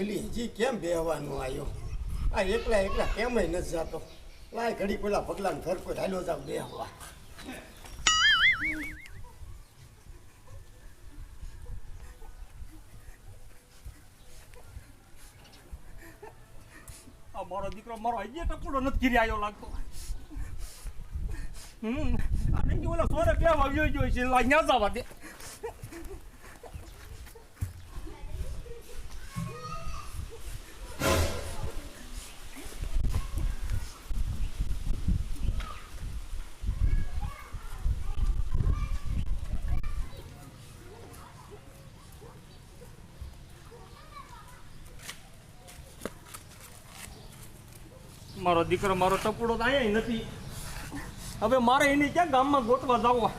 ડોલી હજી કેમ બેહવાનું આવ્યો આ એકલા એકલા કેમય નથી જાતો? લાય ઘડી પેલા પગલાને ઘર કોઈ હાલો જાવ બેહવા. મારો દીકરો મારો હજી ટપુડો નથી ગીરી આવ્યો લાગતો. હમ, આ નહીં ઓલા સોરે કેમ આવ્યો ગયો છે ન્યા જવા દે. મારો દીકરો મારો ટપુડો તો અહીંયા નથી. હવે મારે એને ક્યાં ગામમાં ગોતવા જવો?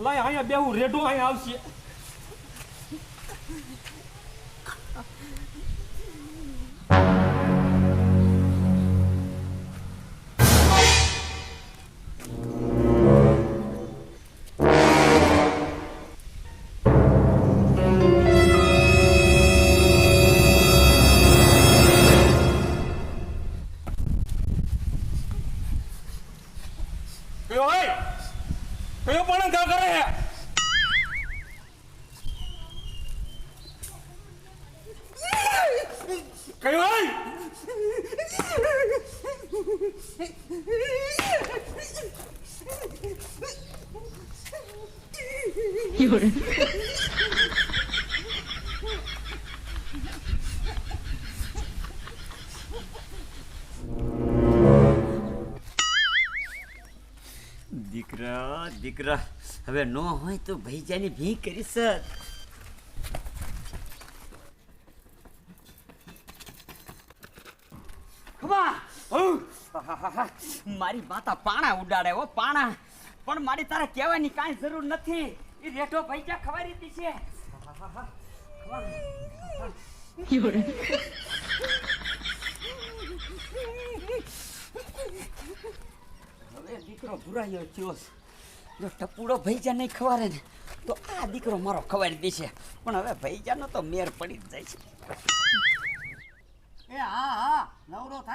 લાય અહીંયા બેહું, રેઢું અહીંયા આવશે. કયો હોય? દીકરા દીકરા હવે ન હોય તો ભૈજાની ભી કરી સર ખબા આહાહાહા. મારી માતા પાણા ઉડાડે હો, પાણા. પણ મારી તારે કહેવાની કાંઈ જરૂર નથી. એ રેઠો ભૈજા ખવારી હતી છે? હવે દીકરો ભુરાયો થયો. જો ટપુડો ભૈજા નહીં ખવારે તો આ દીકરો મારો ખવારી દેશે પણ હવે ભૈજાનો તો મેર પડી જ જાય છે.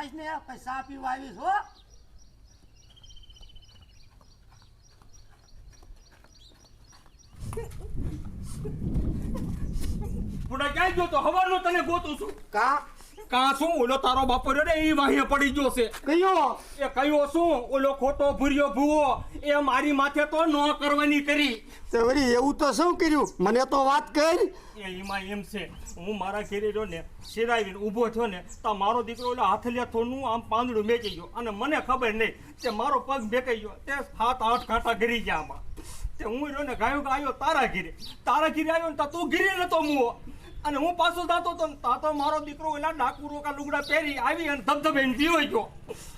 નવરો ને પૈસા પીવા આવીશ હો. પુડા ક્યાં ગયો તો? હવારનો તને ગોતું છું. કા? કાં શું ઓલો તારો બાપો રહ્યો ને એ વાહે પડી ગયો છે. કયો? એ કયો શું ઓલો ખોટો ભૂર્યો ભૂવો. એ મારી માથે તો ન કરવાની કરી. તે એવું તો શું કર્યું? મને તો વાત કર. એ એમાં એમ છે હું મારા ઘેરે રહ્યો ને શેરાવીને ઊભો થયો ને તો મારો દીકરો ઓલો હાથલિયા થોનું આમ પાંદડું મેકી ગયો. અને મને ખબર નહીં તે મારો પગ મેકાઈ ગયો. તે સાત આઠ કાંટા ગરી ગયા આમાં. તે હું રહ્યો ને ગાયો ગાયો તારા ઘીરે. તારા ઘીરે આવ્યો ને તો તું ઘીરે નતો મુવો. અને હું પાછો જાતો તો તાતો મારો દીકરો ઓલા ડાકુ રોકા લુગડા પહેરી આવી અને ધબધબેને હોય ગયો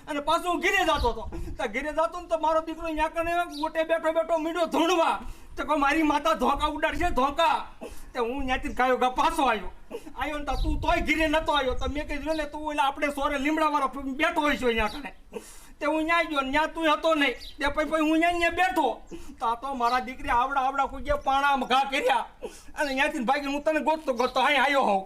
અને પાછો હું ઘીરે જાતો હતો તો ઘીરે જાતો ને તો મારો દીકરો અહીંયા કને ગોટે બેઠો બેઠો મીડો ધૂણવા. તો મારી માતા ધોકા ઉડાડશે, ધોકા. તે હું ત્યાંથી ગાયો ગા પાછો આવ્યો આવ્યો ને તું તોય ઘીરે નતો આવ્યો તો મેં કીધું ને તું એટલે આપણે સોરે લીમડા વાળો બેઠો હોય છે અહીંયા કને તે હું ત્યાં ગયો ત્યાં તું હતો નહીં. તે પછી પછી હું ત્યાં બેઠો. તો તો મારા દીકરી આવડા આવડા કોઈ ગયા પાણા ઘા કર્યા. અને ત્યાંથી ભાગી હું તને ગોતતો ગોતતો અહીં આવ્યો હોઉં.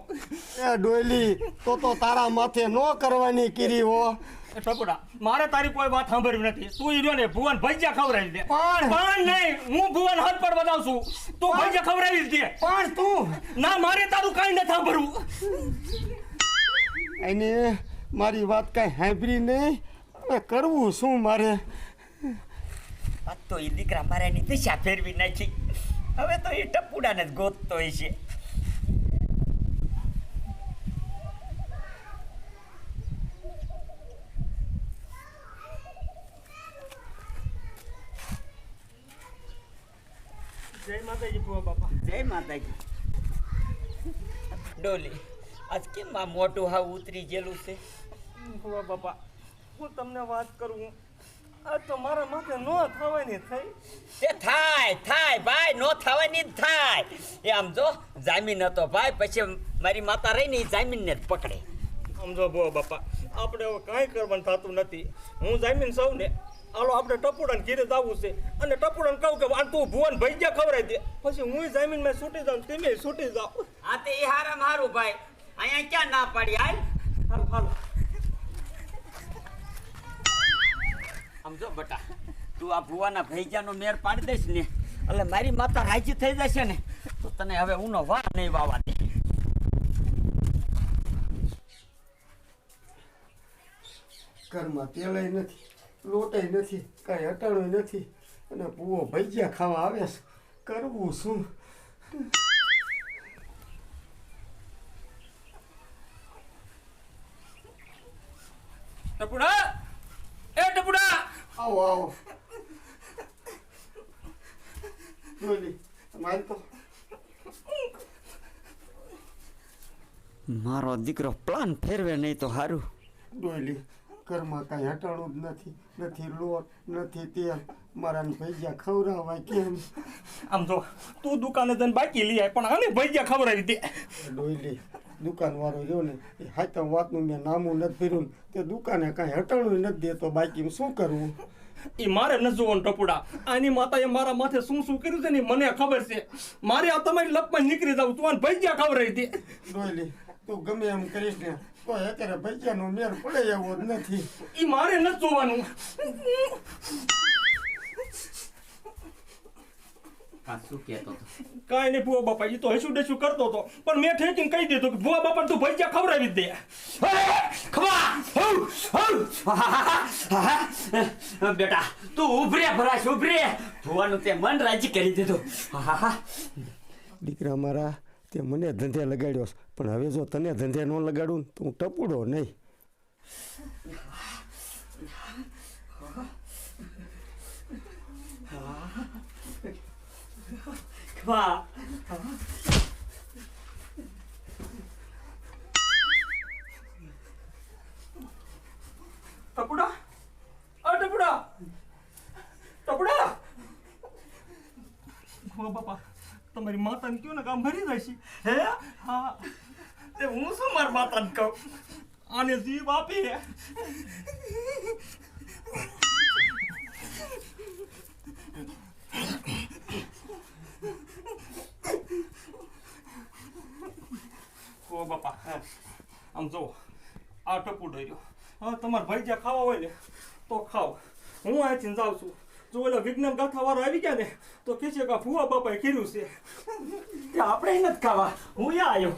એ ડોયલી, તો તો તારા માથે નો કરવાની કીરી હો. ટપુડા મારે તારી કોઈ વાત સાંભળવી નથી. તું ઈ રહ્યો ને ભુવન ભજીયા ખવડાવી દે. પણ- પણ નહીં હું ભુવન હાથ પર બતાવશું. તું ભજીયા ખવડાવી દે. પણ તું ના મારે તારું કાંઈ નથી સાંભળવું. એને મારી વાત કાંઈ સાંભળી નહીં. હવે કરવું શું મારે? આ તો એ દીકરા મારાની દિશા ફેરવી નાખી. હવે તો એ ટપુડાને જ ગોતતો છે જય માતાજી ભુવા બાપા. જય માતાજી. ડોલી આજ કેમ આ મોટું હા ઉતરી ગયેલું છે? ભુવા બાપા હું તમને વાત કરું આ તો મારા માથે ન થવાની થઈ. તે થાય થાય ભાઈ નો થવાની જ થાય. એ આમ જો જામીન હતો ભાઈ પછી મારી માતા રહીને એ જામીનને જ પકડે. સમજો ભુવા બાપા આપણે હવે કાંઈ કરવાનું થતું નથી. હું જામીન સૌ ને હાલો આપણે ટપુડાને ઘીરે જવું છે. અને ટપુડાને કહું કે આ તું ભુવન ભૈયા ખવડાવી દે. પછી હું જમીનમાં છૂટી જાઉં તમે છૂટી જાઓ. આ તે એ હારામ હારું ભાઈ. અહીંયા ક્યાં ના પાડી હાલ? હાલો હાલો. સમજો બટા તું આ ભુવાના ભૈજાનો મેર પાડી દઈશ ને એટલે મારી માતા રાજી થઈ જશે ને તો તને હવે ઉનો વાર નહીં વાવા દે ઘરમાં તેલય નથી. લોટય નથી કાંઈ અટાણો નથી. અને પૂવો ભજીયા ખાવા આવે છે. કરવું શું? ટપુડા! એ ટપુડા! આવો આવો. મારો દીકરો પ્લાન ફેરવે નહીં તો સારું ડોલી ઘરમાં કાંઈ હટાણું જ નથી નથી લોટ નથી તેલ. મારા ભૈયા ખવડાવાય કેમ? આમ જો તું દુકાને જઈને બાકી લઈ આય પણ આને ભૈયા ખવડાવી દે. ડોયલી દુકાનવાળો જો ને એ હાતમ વાતનું મેં નામું નથી ફેર્યું તે દુકાને કાંઈ હટાણું નથી દેતો બાકી શું કરવું એ મારે ન જોવાનું ટપુડા. આની માતાએ મારા માથે શું શું કર્યું છે ને મને ખબર છે. મારે આ તમારી લપમાં નીકળી જાવ તું ભાઈ ભૈયા ખવડાવી દે. ડોયલી તું ગમે એમ કરીશ ને તો અત્યારે ભૈયાનો મેળ પડે એવો જ નથી એ મારે ન જોવાનું શું કહેતો હતો કાંઈ નહીં ભુવા બાપા એ તો હસું ડેસું કરતો હતો પણ મેં ઠેકીને કહી દીધું કે ભુવા બાપા તું ભજીયા ખવડાવી દે ખવા બેટા તું ઉભરે ભરાશ ઉભરે ભુવાનું તે મન રાજી કરી દીધું દીકરા મારા તે મને ધંધે લગાડ્યો છે. પણ હવે જો તને ધંધે ન લગાડું ને તો હું ટપુડો નહીં. ટપુડા? અ ટપુડા? ટપુડા? બાપા. તમારી માતાને કયો ને કામ ભરી છે. હે? હા. તે હું શું મારી માતાને કહું? આને જીવ આપી. ઓ બાપા આમ જો આ ટપુ ડર્યો. હા તમારા ભાઈ જ્યાં ખાવા હોય ને, તો ખાઓ. હું અહીંથી જાઉં છું. જો ઓલા વિજ્ઞાન ગાથા વાળો આવી ગયા ને, તો કે છે કે ફુવા બાપાએ કર્યું છે. કે આપણે નથી ખાવા, હું યા આવ્યો.